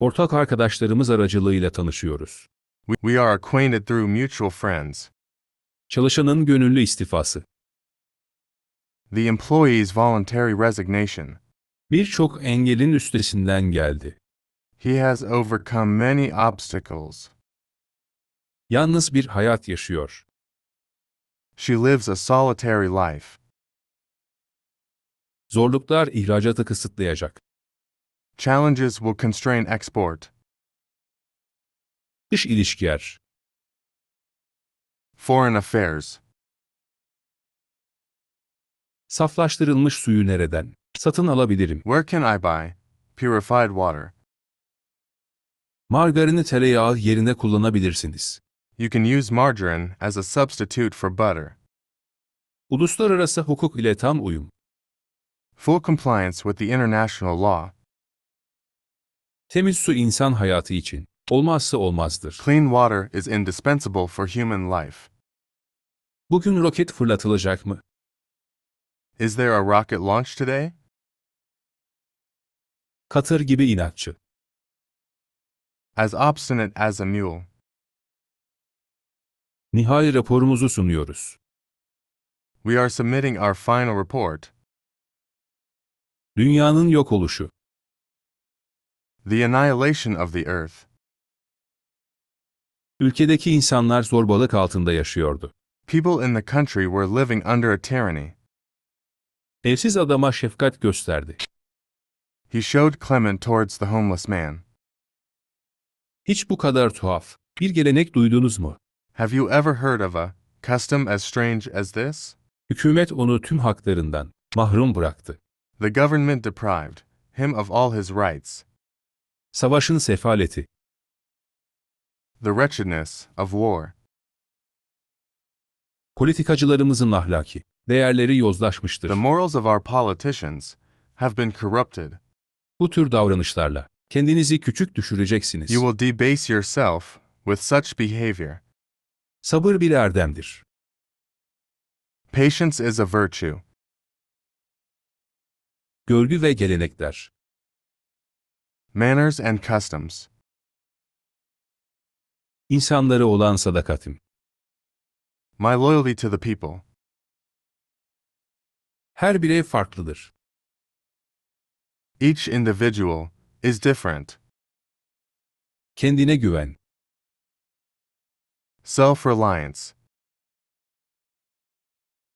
Ortak arkadaşlarımız aracılığıyla tanışıyoruz. We, are acquainted through mutual friends. Çalışanın gönüllü istifası. The employee's voluntary resignation. Birçok engelin üstesinden geldi. He has overcome many obstacles. Yalnız bir hayat yaşıyor. She lives a solitary life. Zorluklar ihracatı kısıtlayacak. Challenges will constrain export. Dış ilişkiler. Foreign affairs. Saflaştırılmış suyu nereden? Satın alabilirim. Where can I buy purified water? Margarini tereyağı yerine kullanabilirsiniz. You can use margarine as a substitute for butter. Uluslararası hukuk ile tam uyum. Full compliance with the international law. Temiz su insan hayatı için olmazsa olmazdır. Clean water is indispensable for human life. Bugün roket fırlatılacak mı? Is there a rocket launch today? Katır gibi inatçı. As obstinate as a mule. Nihai raporumuzu sunuyoruz. We are submitting our final report. Dünyanın yok oluşu. The annihilation of the earth. Ülkedeki insanlar zorbalık altında yaşıyordu. People in the country were living under a tyranny. Evsiz adama şefkat gösterdi. He showed clement towards the homeless man. Hiç bu kadar tuhaf bir gelenek duydunuz mu? Have you ever heard of a custom as strange as this? Hükümet onu tüm haklarından mahrum bıraktı. The government deprived him of all his rights. Savaşın sefaleti. The wretchedness of war. Politikacılarımızın ahlaki değerleri yozlaşmıştır. The morals of our politicians have been corrupted. Bu tür davranışlarla kendinizi küçük düşüreceksiniz. You will debase yourself with such behavior. Sabır bir erdemdir. Patience is a virtue. Görgü ve gelenekler. Manners and customs. İnsanlara olan sadakatim. My loyalty to the people. Her birey farklıdır. Each individual is different. Kendine güven. Self reliance.